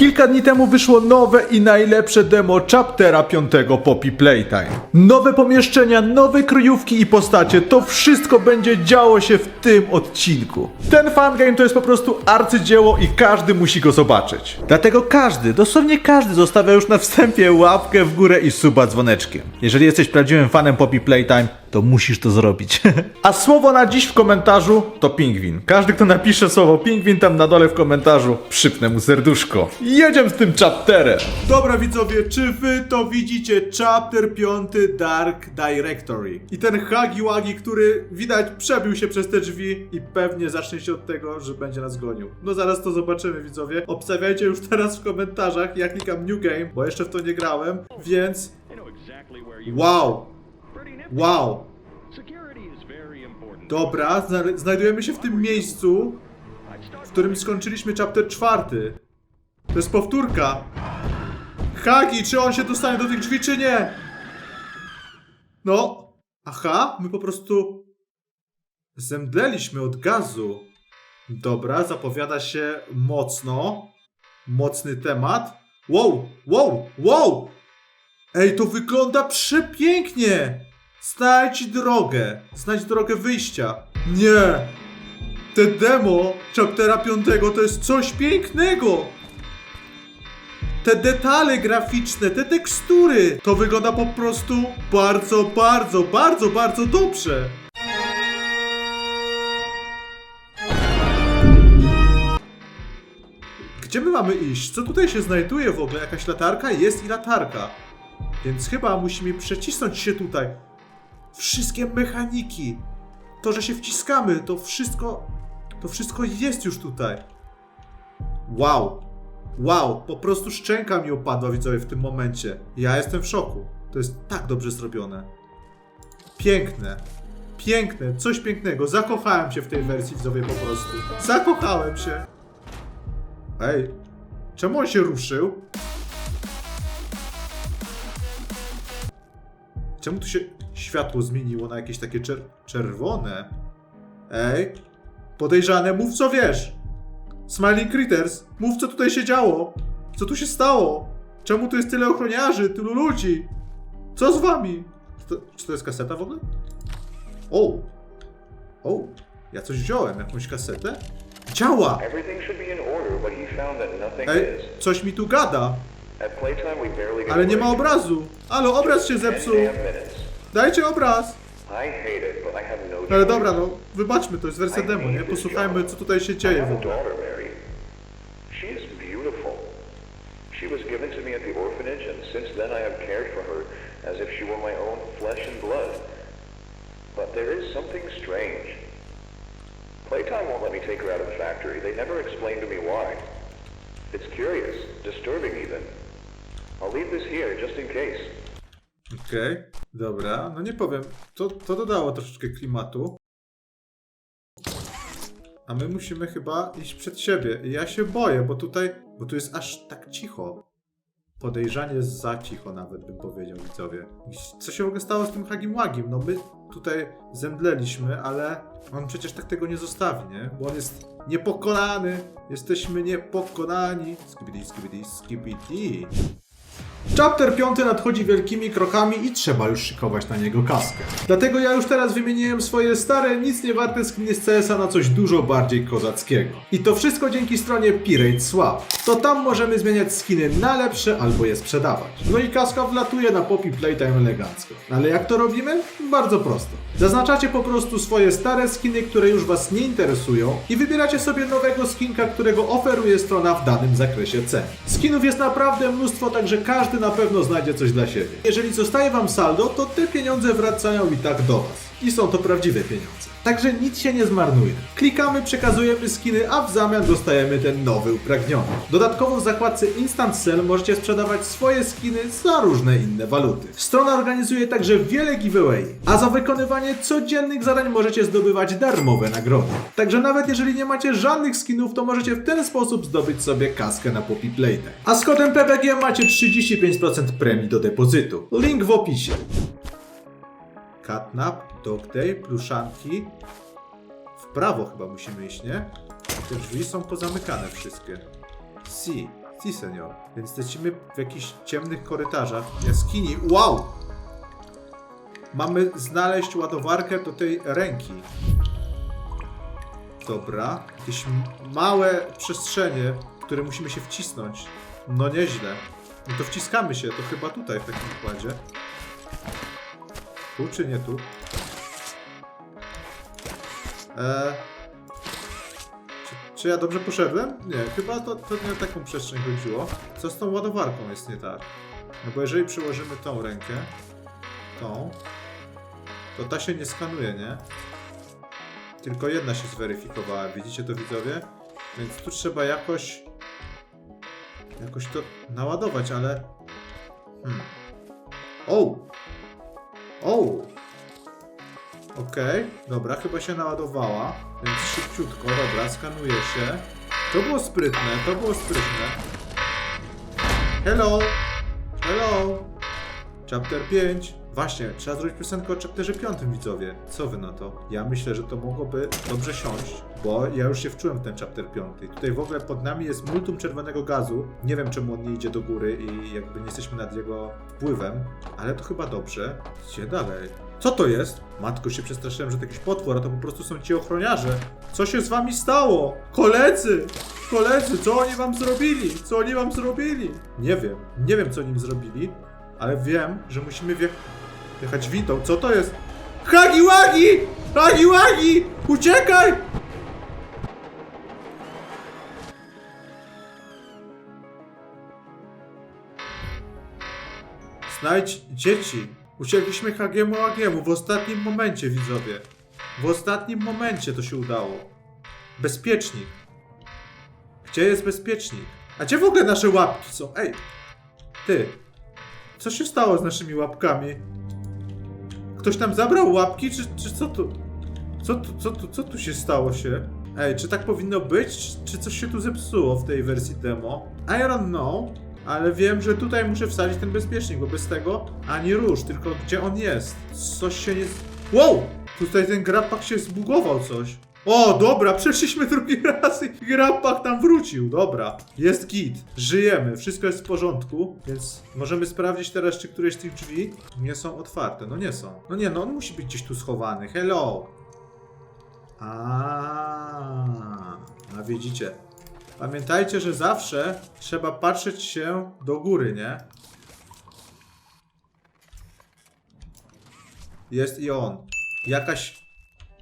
Kilka dni temu wyszło nowe i najlepsze demo chaptera 5 Poppy Playtime. Nowe pomieszczenia, nowe kryjówki i postacie, to wszystko będzie działo się w tym odcinku. Ten fangame to jest po prostu arcydzieło i każdy musi go zobaczyć. Dlatego każdy, dosłownie każdy zostawia już na wstępie łapkę w górę i suba dzwoneczkiem. Jeżeli jesteś prawdziwym fanem Poppy Playtime, to musisz to zrobić. A słowo na dziś w komentarzu to pingwin. Każdy, kto napisze słowo pingwin tam na dole w komentarzu, przypnę mu serduszko. Jedziemy z tym chapterem. Dobra widzowie, czy wy to widzicie? Chapter 5 Dark Directory. I ten Hagi Wagi, który widać przebił się przez te drzwi i pewnie zacznie się od tego, że będzie nas gonił. No zaraz to zobaczymy widzowie. Obstawiajcie już teraz w komentarzach. Ja klikam New Game, bo jeszcze w to nie grałem, więc wow. Wow. Dobra, zna znajdujemy się w tym miejscu, w którym skończyliśmy chapter czwarty. To jest powtórka. Hagi, czy on się dostanie do tych drzwi, czy nie? No. Aha, my po prostu zemdleliśmy od gazu. Dobra, zapowiada się mocno. Mocny temat. Wow, wow, wow! Ej, to wygląda przepięknie! Znajdź drogę. Znajdź drogę wyjścia. Nie! Te demo chaptera 5 to jest coś pięknego! Te detale graficzne, te tekstury, to wygląda po prostu bardzo, bardzo, bardzo, bardzo dobrze. Gdzie my mamy iść? Co tutaj się znajduje w ogóle? Jakaś latarka? Jest i latarka. Więc chyba musimy przecisnąć się tutaj. Wszystkie mechaniki. To, że się wciskamy, to wszystko. To wszystko jest już tutaj. Wow. Wow, po prostu szczęka mi opadła widzowie w tym momencie. Ja jestem w szoku. To jest tak dobrze zrobione. Piękne. Piękne, coś pięknego. Zakochałem się w tej wersji widzowie po prostu. Zakochałem się. Ej, czemu on się ruszył? Czemu tu się światło zmieniło na jakieś takie czer czerwone? Ej, podejrzane, mów co wiesz. Smiling Critters, mów co tutaj się działo. Co tu się stało? Czemu tu jest tyle ochroniarzy, tylu ludzi? Co z wami? Czy to, czy to jest kaseta w ogóle? O! O! Ja coś wziąłem, jakąś kasetę? Działa! Ej, coś mi tu gada, ale nie ma obrazu. Ale obraz się zepsuł. Dajcie obraz. No. Ale dobra, no wybaczmy, to jest wersja demo, nie? Posłuchajmy, co tutaj się dzieje w ogóle. daughter, Mary. She is beautiful. She was given to me at the orphanage, and since then I have cared for her as if she were my own flesh and blood. But there is something strange. Playtime won't let me take her out of the factory. They never explained to me why. It's curious, disturbing even. I'll leave this here just in case. Okej, dobra, no nie powiem, to, to dodało troszeczkę klimatu. A my musimy chyba iść przed siebie. I ja się boję, bo tutaj, bo tu jest aż tak cicho. Podejrzanie za cicho nawet bym powiedział widzowie. Co się w ogóle stało z tym Hagim Łagim? No my tutaj zemdleliśmy, ale on przecież tak tego nie zostawi, nie? Bo on jest niepokonany. Jesteśmy niepokonani. Skibidi, skibidi, skibidi. Chapter 5 nadchodzi wielkimi krokami i trzeba już szykować na niego kaskę. Dlatego ja już teraz wymieniłem swoje stare, nic nie warte skiny z CS-a na coś dużo bardziej kozackiego. I to wszystko dzięki stronie Pirate Swap. To tam możemy zmieniać skiny na lepsze albo je sprzedawać. No i kaska wlatuje na Poppy Playtime elegancko. Ale jak to robimy? Bardzo prosto. Zaznaczacie po prostu swoje stare skiny, które już Was nie interesują i wybieracie sobie nowego skinka, którego oferuje strona w danym zakresie cen. Skinów jest naprawdę mnóstwo, także każdy na pewno znajdzie coś dla siebie. Jeżeli zostaje Wam saldo, to te pieniądze wracają i tak do Was. I są to prawdziwe pieniądze. Także nic się nie zmarnuje. Klikamy, przekazujemy skiny, a w zamian dostajemy ten nowy upragniony. Dodatkowo w zakładce Instant Sell możecie sprzedawać swoje skiny za różne inne waluty. Strona organizuje także wiele giveaway, a za wykonywanie codziennych zadań możecie zdobywać darmowe nagrody. Także nawet jeżeli nie macie żadnych skinów, to możecie w ten sposób zdobyć sobie kaskę na Poppy Playtime. A z kodem PPG macie 35% premii do depozytu. Link w opisie. Catnap, Dogday, pluszanki. W prawo chyba musimy iść, nie? Te drzwi są pozamykane wszystkie. C. Si, senior. Więc lecimy w jakichś ciemnych korytarzach, jaskini. Wow! Mamy znaleźć ładowarkę do tej ręki. Dobra. Jakieś małe przestrzenie, w które musimy się wcisnąć. No nieźle. No to wciskamy się, to chyba tutaj w takim układzie. Tu czy nie tu? Eee, czy, czy ja dobrze poszedłem? Nie, chyba to, to nie o taką przestrzeń chodziło. Co z tą ładowarką jest nie tak? No bo jeżeli przyłożymy tą rękę, tą, to ta się nie skanuje, nie? Tylko jedna się zweryfikowała, widzicie to widzowie? Więc tu trzeba jakoś jakoś to naładować, ale hmm. O! O! Okej, dobra, chyba się naładowała, więc szybciutko, dobra, skanuje się. To było sprytne, to było sprytne. Hello! Hello! Chapter 5. Właśnie, trzeba zrobić piosenkę o chapterze 5, widzowie. Co wy na to? Ja myślę, że to mogłoby dobrze siąść, bo ja już się wczułem w ten chapter 5. Tutaj w ogóle pod nami jest multum czerwonego gazu. Nie wiem, czemu on nie idzie do góry i jakby nie jesteśmy nad jego wpływem, ale to chyba dobrze. Gdzie dalej? Co to jest? Matko, się przestraszyłem, że to jakiś potwór, a to po prostu są ci ochroniarze. Co się z wami stało? Koledzy! Koledzy, co oni wam zrobili? Co oni wam zrobili? Nie wiem. Nie wiem, co nim zrobili, ale wiem, że musimy wje... jechać witą. Co to jest? Hagi Wagi! Hagi Wagi! Uciekaj! Znajdź dzieci. Uciekliśmy Hagiemu Agiemu w ostatnim momencie, widzowie. W ostatnim momencie to się udało. Bezpiecznik. Gdzie jest bezpiecznik? A gdzie w ogóle nasze łapki są? Ej! Ty! Co się stało z naszymi łapkami? Ktoś tam zabrał łapki, czy, czy co tu? Co tu, co tu, co tu się stało się? Ej, czy tak powinno być? Czy, coś się tu zepsuło w tej wersji demo? I don't know, ale wiem, że tutaj muszę wsadzić ten bezpiecznik, bo bez tego ani rusz, tylko gdzie on jest? Coś się nie... Wow! Tutaj ten grapak się zbugował coś. O, dobra, przeszliśmy drugi raz i grapak tam wrócił. Dobra, jest git. Żyjemy, wszystko jest w porządku, więc możemy sprawdzić teraz, czy któreś z tych drzwi nie są otwarte. No nie są. No nie, no on musi być gdzieś tu schowany. Hello! A, a widzicie. Pamiętajcie, że zawsze trzeba patrzeć się do góry, nie? Jest i on. Jakaś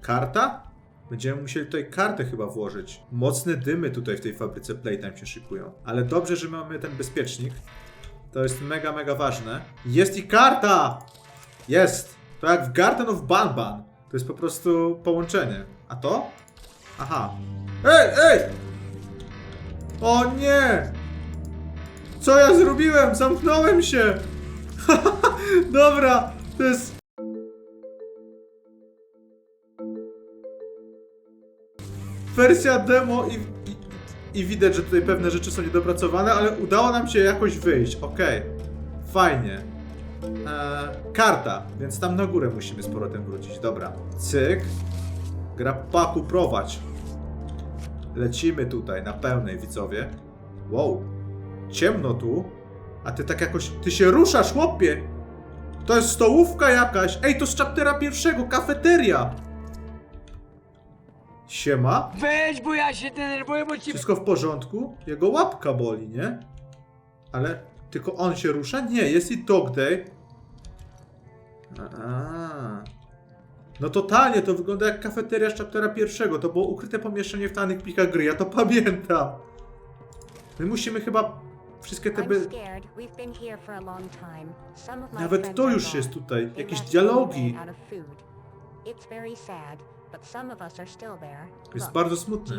karta? Będziemy musieli tutaj kartę chyba włożyć. Mocne dymy tutaj w tej fabryce Playtime się szykują. Ale dobrze, że mamy ten bezpiecznik. To jest mega, mega ważne. Jest i karta! Jest! To jak w Garden of Banban. To jest po prostu połączenie. A to? Aha. Ej, ej! O nie! Co ja zrobiłem? Zamknąłem się! Dobra, to jest... Wersja demo i, i, i widać, że tutaj pewne rzeczy są niedopracowane, ale udało nam się jakoś wyjść. Okej, fajnie. Eee, karta, więc tam na górę musimy z powrotem wrócić. Dobra, cyk. Grapaku prowadź. Lecimy tutaj na pełnej, widzowie. Wow, ciemno tu. A ty tak jakoś, ty się ruszasz, chłopie. To jest stołówka jakaś. Ej, to z chaptera pierwszego, kafeteria. Siema. Weź, bo ja się denerwuję, bo ci... Wszystko w porządku? Jego łapka boli, nie? Ale tylko on się rusza? Nie, jest i Dog Day. A. No totalnie, to wygląda jak kafeteria z chaptera pierwszego. To było ukryte pomieszczenie w danych plikach gry, ja to pamiętam. My musimy chyba wszystkie te... My Nawet to już jest tutaj, jakieś dialogi. It's very sad, but some of us are still there. Jest bardzo smutne.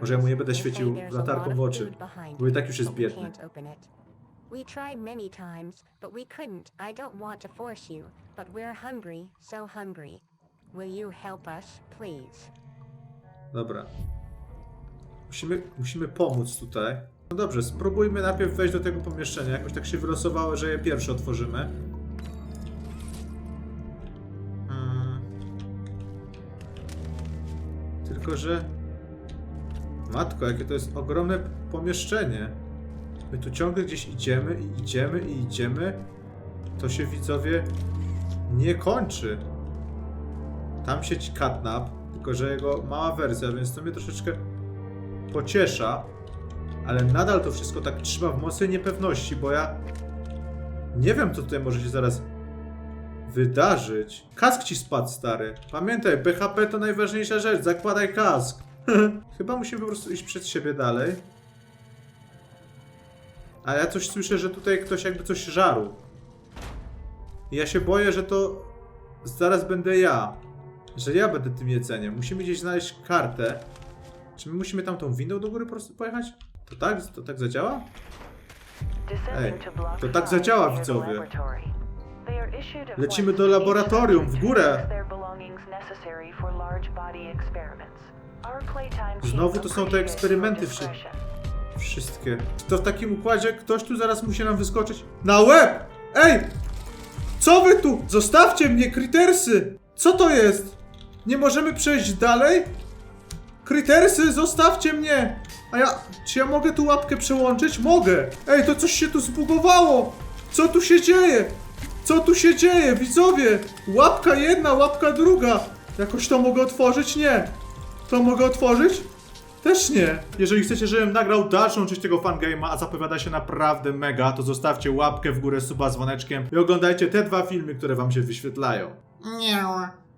Może ja mu nie będę świecił latarką w oczy, bo i tak już jest biedny. We tried many times, but we couldn't. I don't want to force you, but we're hungry, so hungry. Will you help us, please? Dobra. Musimy, musimy pomóc tutaj. No dobrze, spróbujmy najpierw wejść do tego pomieszczenia. Jakoś tak się wylosowało, że je pierwsze otworzymy. Tylko, że... Matko, jakie to jest ogromne pomieszczenie. My tu ciągle gdzieś idziemy i idziemy i idziemy. To się widzowie nie kończy. Tam siedzi Catnap, tylko że jego mała wersja, więc to mnie troszeczkę pociesza. Ale nadal to wszystko tak trzyma w mocnej niepewności, bo ja nie wiem, co tutaj może się zaraz wydarzyć. Kask ci spadł, stary. Pamiętaj, BHP to najważniejsza rzecz. Zakładaj kask. Chyba musimy po prostu iść przed siebie dalej. A ja coś słyszę, że tutaj ktoś jakby coś żarł. I ja się boję, że to zaraz będę ja. Że ja będę tym jedzeniem. Musimy gdzieś znaleźć kartę. Czy my musimy tam tą windą do góry po prostu pojechać? To tak? To tak zadziała? Ej, to tak zadziała, widzowie. Lecimy do laboratorium, w górę. Znowu to są te eksperymenty wszy- Wszystkie. To w takim układzie ktoś tu zaraz musi nam wyskoczyć. Na łeb! Ej! Co wy tu? Zostawcie mnie, kritersy! Co to jest? Nie możemy przejść dalej? Krytersy, zostawcie mnie! A ja... Czy ja mogę tu łapkę przełączyć? Mogę! Ej, to coś się tu zbugowało! Co tu się dzieje? Co tu się dzieje, widzowie? Łapka jedna, łapka druga! Jakoś to mogę otworzyć? Nie! To mogę otworzyć? Też nie. Jeżeli chcecie, żebym nagrał dalszą część tego fangame'a, a zapowiada się naprawdę mega, to zostawcie łapkę w górę, suba dzwoneczkiem i oglądajcie te dwa filmy, które wam się wyświetlają. Miau.